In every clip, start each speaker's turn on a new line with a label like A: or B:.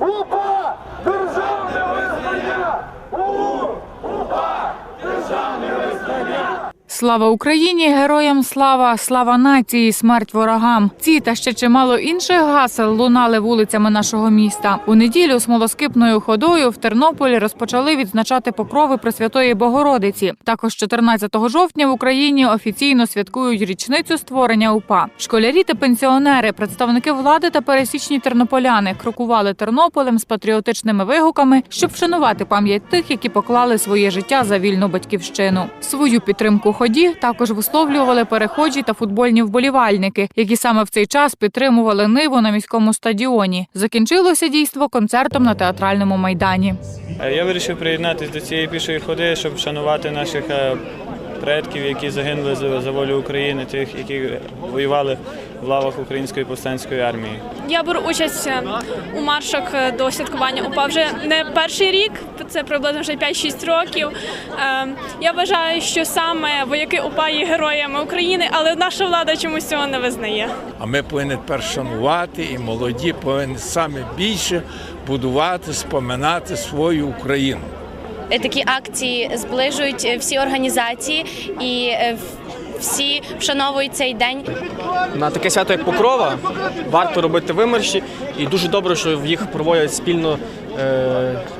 A: УПА!
B: Слава Україні! Героям слава! Слава нації! Смерть ворогам! Ці та ще чимало інших гасел лунали вулицями нашого міста. У неділю смолоскипною ходою в Тернополі розпочали відзначати покрови Пресвятої Богородиці. Також 14 жовтня в Україні офіційно святкують річницю створення УПА. Школярі та пенсіонери, представники влади та пересічні тернополяни крокували Тернополем з патріотичними вигуками, щоб вшанувати пам'ять тих, які поклали своє життя за вільну батьківщину. Свою підтримку ході також висловлювали перехожі та футбольні вболівальники, які саме в цей час підтримували ниву на міському стадіоні. Закінчилося дійство концертом на театральному майдані.
C: Е, Я вирішив приєднатися до цієї пішої ходи, щоб вшанувати наших е, предків, які загинули за, за волю України, тих, які воювали в лавах Української повстанської армії.
D: Я беру участь е, у маршах е, до святкування УПА вже не перший рік, це приблизно вже 5-6 років. Е, Я вважаю, що саме вояки УПА є героями України, але наша влада чомусь цього не визнає.
E: А ми повинні тепер шанувати і молоді повинні саме більше будувати, споминати свою Україну.
F: Е, такі акції зближують е, всі організації і е, всі вшановують цей день.
G: на таке свято, як Покрова, варто робити вимерші, і дуже добре, що їх проводять спільно,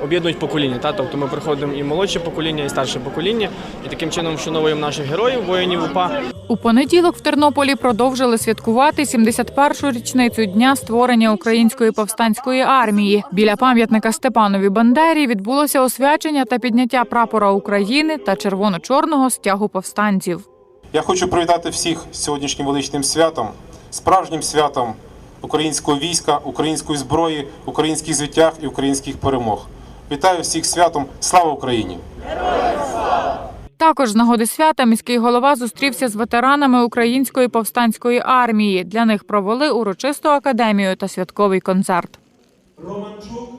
G: об'єднують покоління. Та? Тобто ми приходимо і молодше покоління, і старше покоління, і таким чином вшановуємо наших героїв, воїнів УПА.
B: У понеділок в Тернополі продовжили святкувати 71-шу річницю дня створення української повстанської армії. Біля пам'ятника Степанові Бандері відбулося освячення та підняття прапора України та червоно-чорного стягу повстанців.
H: Я хочу привітати всіх з сьогоднішнім величним святом, справжнім святом українського війська, української зброї, українських звитяг і українських перемог. Вітаю всіх святом! Слава Україні!
B: Також з нагоди свята міський голова зустрівся з ветеранами української повстанської армії. Для них провели урочисту академію та святковий концерт.
I: Романчук